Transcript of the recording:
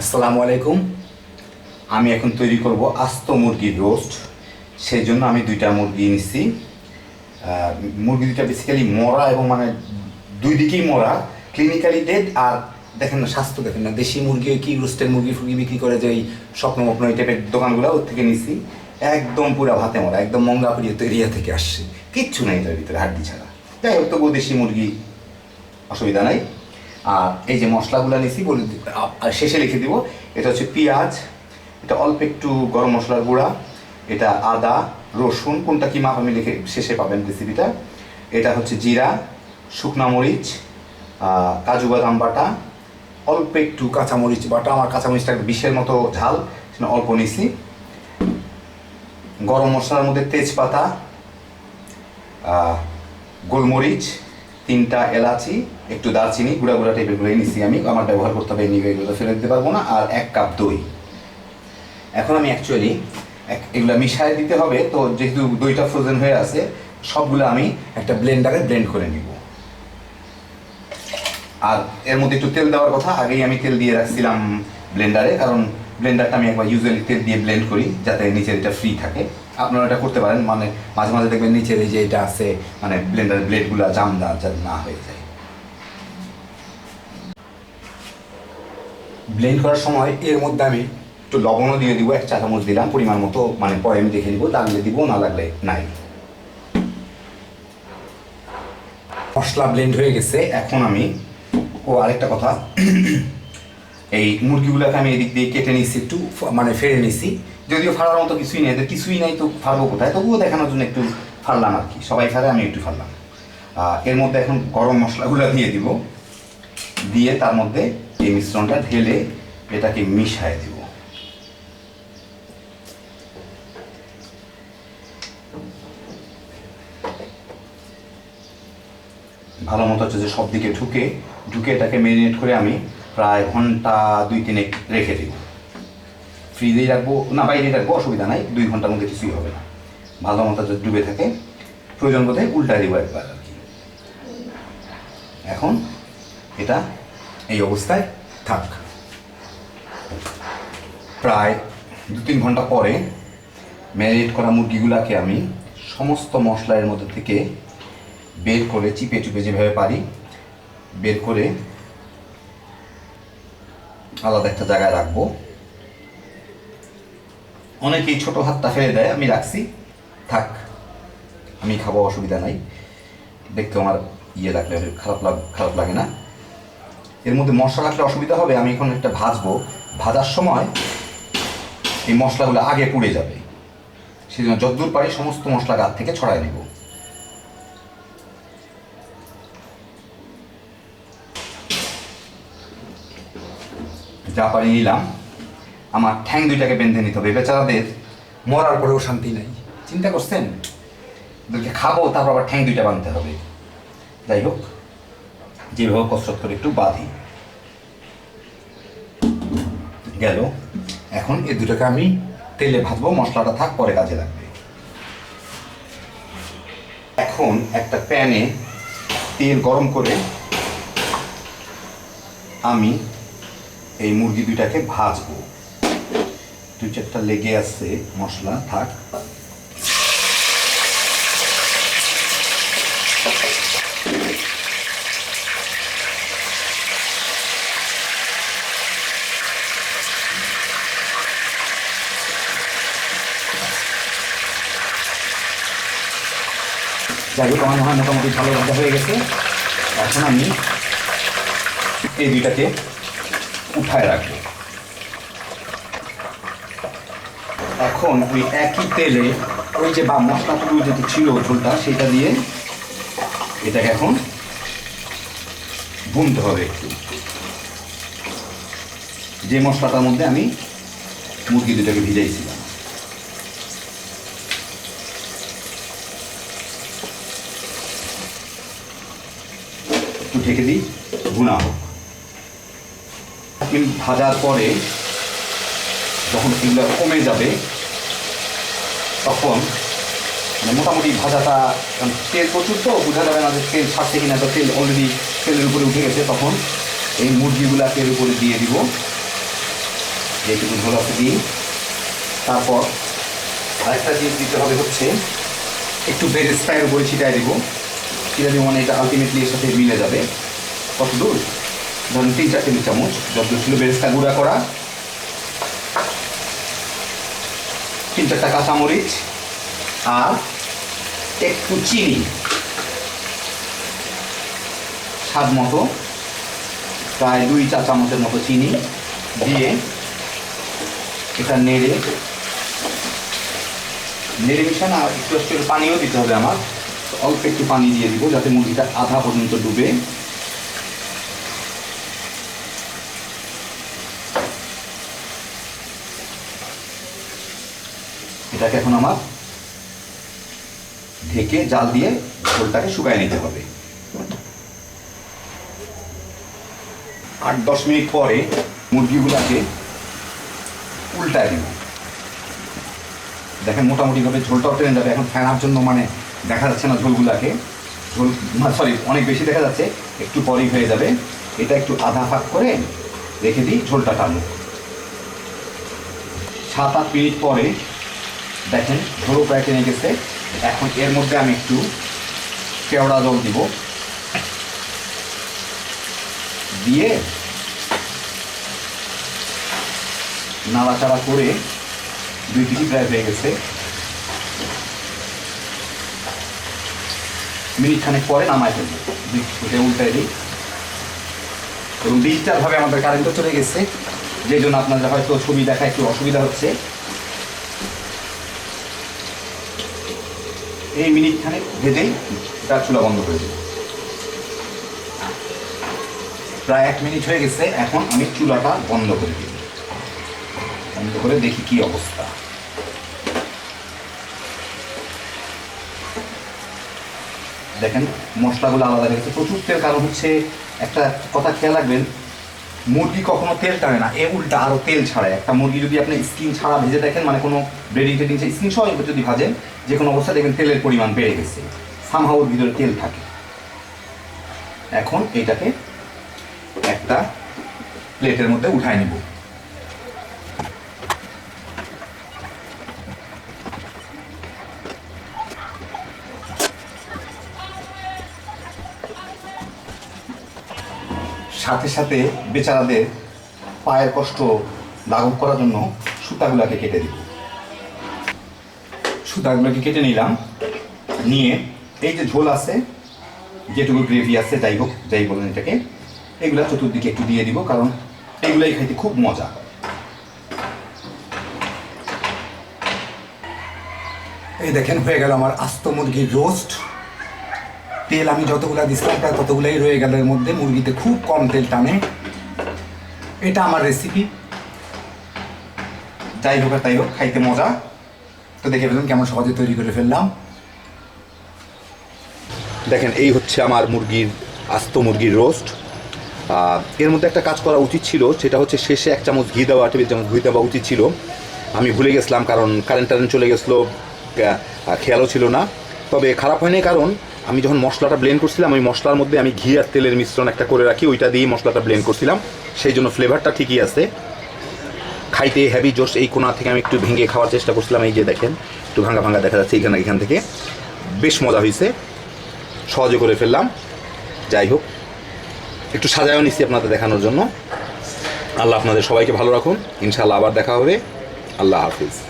আসসালামু আলাইকুম। আমি এখন তৈরি করব আস্ত মুরগির রোস্ট। সেই জন্য আমি দুইটা মুরগি নিচ্ছি মুরগি দুইটা বেসিক্যালি মরা এবং মানে দুই দিকেই মরা। ক্লিনিক্যালি ডেড আর দেখেন না, স্বাস্থ্য দেখেন না। দেশি মুরগি, কি রোস্টের মুরগি ফুরগি বিক্রি করে যে এই স্বপ্ন মপ্ন এই টাইপের দোকানগুলো, ওর থেকে নিচ্ছি একদম পুরো ভাতে মরা, একদম মঙ্গাপুরি তো এরিয়া থেকে আসছে। কিচ্ছু নাই তার ভিতরে, হাড্ডি ছাড়া। যাই হোক, তবুও দেশি মুরগি অসুবিধা নাই। আর এই যে মশলাগুলো নিছি, বলে শেষে লিখে দিব। এটা হচ্ছে পেঁয়াজ, এটা অল্প একটু গরম মশলার গুঁড়া, এটা আদা, রসুন, কোনটা কি মাপ আমি লিখে শেষে পাবেন রেসিপিটা এটা হচ্ছে জিরা, শুকনা মরিচ কাজু বাদাম বাটা, অল্প একটু কাঁচামরিচ বাটা, আমার কাঁচামরিচটা একটা বিশের মতো ঝাল সেটা অল্প নিছি। গরম মশলার মধ্যে তেজপাতা গোলমরিচ তিনটা এলাচি, একটু দারচিনি, গুঁড়া গুঁড়া টাইপেরগুলো নিচ্ছি আমি। আমার ব্যবহার করতে হবে নিয়ে এগুলো ফেলে দিতে পারব না। আর এক কাপ দই। এখন আমি অ্যাকচুয়ালি এগুলো মিশায় দিতে হবে। তো যেহেতু দইটা ফ্রোজেন হয়ে আছে, সবগুলো আমি একটা ব্লেন্ডারে ব্লেন্ড করে নিব। আর এর মধ্যে একটু তেল দেওয়ার কথা। আগেই আমি তেল দিয়ে রাখছিলাম ব্লেন্ডারে কারণ ব্লেন্ডারটা আমি একবার ইউজুয়ালি তেল দিয়ে ব্লেন্ড করি, যাতে নিচের এটা ফ্রি থাকে। আপনারা এটা করতে পারেন মানে মাঝে মাঝে দেখবেন নিচের এই যে এটা আছে মানে ব্লেন্ডার ব্লেডগুলো জামদার যাতে না হয়ে যায়। ব্লেন্ড করার সময় এর মধ্যে আমি একটু লবণও দিয়ে দিব, এক চা চামচ দিলাম, পরিমাণ মতো মানে পরে আমি দেখে দিব লাগলে দিব, না লাগলে নাই। মশলা ব্লেন্ড হয়ে গেছে, এখন আমি, ও আরেকটা কথা এই মুরগিগুলোকে আমি এদিক দিয়ে কেটে নিচ্ছি একটু মানে ফেড়ে নিচ্ছি যদিও ফাড়ার মতো কিছুই নেই কিছুই নাই, তো ফাড়বো কোথায়? তবুও দেখানোর জন্য একটু ফাড়লাম আর কি। সবাই ফাড়ে আমি একটু ফাড়লাম। এর মধ্যে এখন গরম মশলাগুলো দিয়ে দিব। দিয়ে তার মধ্যে এই মিশ্রণটা ঢেলে এটাকে মিশায় দিব। ভালো মতো হচ্ছে যে সব দিকে ঢুকে ঢুকে এটাকে মেরিনেট করে আমি প্রায় ঘণ্টা দুই তিনে রেখে দিব। ফ্রিজেই রাখব, না, বাইরে রাখব, অসুবিধা নাই, দুই ঘণ্টার মধ্যে কিছুই হবে না। ভালো মতো যদি ডুবে থাকে, প্রয়োজন বোধ হয় উল্টা দিব একবার আর কি। এখন এটা এই অবস্থায় থাক। প্রায় দু তিন ঘণ্টা পরে ম্যারিনেট করা মুরগিগুলাকে আমি সমস্ত মশলা এর মধ্যে থেকে বের করে চিপে চুপে যেভাবে পারি, বের করে আলাদা একটা জায়গায় রাখব। অনেকেই ছোট হাতটা ফেলে দেয়, আমি রাখছি। থাক, আমি খাব, অসুবিধা নাই। দেখতে আমার ইয়ে লাগলে, খারাপ লাগ, খারাপ লাগে না। এর মধ্যে মশলা রাখলে অসুবিধা হবে, আমি এখন একটা ভাজবো। ভাজার সময় এই মশলাগুলো আগে পুড়ে যাবে। সেই জন্য যতদূর পারি সমস্ত মশলা গাছ থেকে ছড়াই নেব। যা পারি নিলাম। আমার ঠ্যাং দুইটাকে বেঁধে নিতে হবে, বেচারাদের মরার পরেও শান্তি নাই। চিন্তা করছেন? ওদেরকে খাব, তারপর আবার ঠ্যাং দুইটা বাঁধতে হবে। যাই হোক, যেভাবে কসরত করে একটু বাঁধি। গেল। এখন এই দুটাকে আমি তেলে ভাজবো, মশলাটা থাক, পরে কাজে লাগবে। এখন একটা প্যানে তেল গরম করে আমি এই মুরগি দুইটাকে ভাজবো। দুই চারটা লেগে আছে, মশলা, থাক। যাই হোক, আমার হয় মোটামুটি ভালো রান্না হয়ে গেছে। এখন আমি এই দুইটাকে উঠায় রাখব এখন ওই একই তেলে ওই যে বা মশলা পুরো যেটা ছিল ঝোলটা, সেটা দিয়ে এটাকে এখন ভুনতে হবে একটু। যে মশলাটার মধ্যে আমি মুরগি দুটাকে ভিজাইছিলাম। একটু ঢেকে দিই, ভুনা হোক। মিনিট ভাজার পরে যখন এগুলো কমে যাবে, তখন মানে মোটামুটি ভাজাটা তেল প্রচুর তো, বোঝা যাবে না যে তেল ছাড়ছে কিনা, তো তেল অলরেডি তেলের উপরে উঠে গেছে, তখন এই মুরগিগুলা তেলের উপরে দিয়ে দিব। যেটুকু ঝোল দিই তারপর আরেকটা জিনিস দিতে হবে হচ্ছে, একটু বেরেস্তায়ের উপরে ছিটাই দেবো। ছিটাই দেবো মানে এটা আলটিমেটলি এর সাথে মিলে যাবে। কত দূর ধরুন তিন চার টেবিল চামচ যতদূর ছিল বেরেস্তা গুঁড়া করা। তিন চারটা কাঁচামরিচ আর একটু চিনি। স্বাদ মতো, প্রায় দুই চা চামচের মতো চিনি দিয়ে এটা নেড়ে নেড়ে মিশান আর একটু একটু পানিও দিতে হবে আমার। অল্প একটু পানি দিয়ে দিব যাতে মুরগিটা আধা পর্যন্ত ডুবে। এটাকে এখন আমার ঢেকে জাল দিয়ে ঝোলটাকে শুকায় নিতে হবে। আট দশ মিনিট পরে মুরগিগুলাকে উল্টায় দেব। দেখেন মোটামুটিভাবে ঝোলটাও টেনে যাবে। এখন ফেনার জন্য মানে দেখা যাচ্ছে না ঝোলগুলাকে। ঝোল সরি অনেক বেশি দেখা যাচ্ছে, একটু পরেই হয়ে যাবে। এটা একটু আধা ফাঁক করে রেখে দিই ঝোলটা টানুক সাত আট মিনিট পরে দেখেন ঝোলও প্রায় টেনে গেছে। এখন এর মধ্যে আমি একটু কেওড়া জল দিব। দিয়ে নাড়াচাড়া করে দুই দিকে প্রায় হয়ে গেছে। মিনিট খানেক পরে নামাই ফেলব। এটা উল্টাই দিই। এবং ডিজিটালভাবে আমাদের কারেন্টও চলে গেছে। যে জন্য আপনাদের হয়তো ছবি দেখা একটু অসুবিধা হচ্ছে। এই মিনিট খানেক ভেজেই এটা চুলা বন্ধ করে দেবো প্রায় এক মিনিট হয়ে গেছে, এখন আমি চুলাটা বন্ধ করে দিই বন্ধ করে দেখি কি অবস্থা। দেখেন, মশলাগুলো আলাদা গেছে প্রচুর তেল কারণ হচ্ছে। একটা কথা খেয়াল রাখবেন মুরগি কখনো তেল টানে না, এ উল্টা আরও তেল ছাড়ায়। একটা মুরগি যদি আপনি স্কিন ছাড়া ভেজে দেখেন মানে কোনো ব্রেডিং টেডিং স্কিন সহ যদি ভাজেন, যে কোনো অবস্থা দেখেন তেলের পরিমাণ বেড়ে গেছে। সামহাওর ভিতরে তেল থাকে। এখন এটাকে একটা প্লেটের মধ্যে উঠায় নিব। সাথে সাথে বেচারাদের পায়ের কষ্ট লাঘব করার জন্য সুতাগুলোকে কেটে দিব। সুতাগুলোকে কেটে নিলাম। নিয়ে এই যে ঝোল আছে, যেটুকু গ্রেভি আছে, যাই হোক, যাই বলেন এটাকে, এগুলো চতুর্দিকে একটু দিয়ে দিব, কারণ এগুলাই খাইতে খুব মজা। এই দেখেন, হয়ে গেল আমার আস্ত মুরগির রোস্ট তেল আমি যতগুলা দিছিলাম, প্রায় ততগুলাই রয়ে গেল এর মধ্যে। মুরগিতে খুব কম তেল টানে। এটা আমার রেসিপি যাই হোক আর তাই হোক, খাইতে মজা। তো দেখে ফেলুন কেমন সহজে তৈরি করে ফেললাম। দেখেন, এই হচ্ছে আমার মুরগির, আস্ত মুরগির রোস্ট এর মধ্যে একটা কাজ করা উচিত ছিল, সেটা হচ্ছে শেষে এক চামচ ঘি দেওয়া, টেবিল চামচ ঘি দেওয়া উচিত ছিল। আমি ভুলে গেছিলাম, কারণ কারেন্ট টারেন্ট চলে গেছিল খেয়ালও ছিল না। তবে খারাপ হয়নি কারণ আমি যখন মশলাটা ব্লেন্ড করছিলাম ওই মশলার মধ্যে আমি ঘি আর তেলের মিশ্রণ একটা করে রাখি, ওইটা দিয়ে মশলাটা ব্লেন্ড করছিলাম। সেই জন্য ফ্লেভারটা ঠিকই আছে। খাইতে হ্যাভি জোস এই কোনা থেকে আমি একটু ভেঙে খাওয়ার চেষ্টা করছিলাম, এই যে দেখেন, একটু ভাঙা ভাঙা দেখা যাচ্ছে এখানে এখান থেকে। বেশ মজা হয়েছে সহজে করে ফেললাম। যাই হোক, একটু সাজায়ও নিচ্ছি আপনাদের দেখানোর জন্য। আল্লাহ আপনাদের সবাইকে ভালো রাখুন। ইনশাআল্লাহ আবার দেখা হবে। আল্লাহ হাফিজ।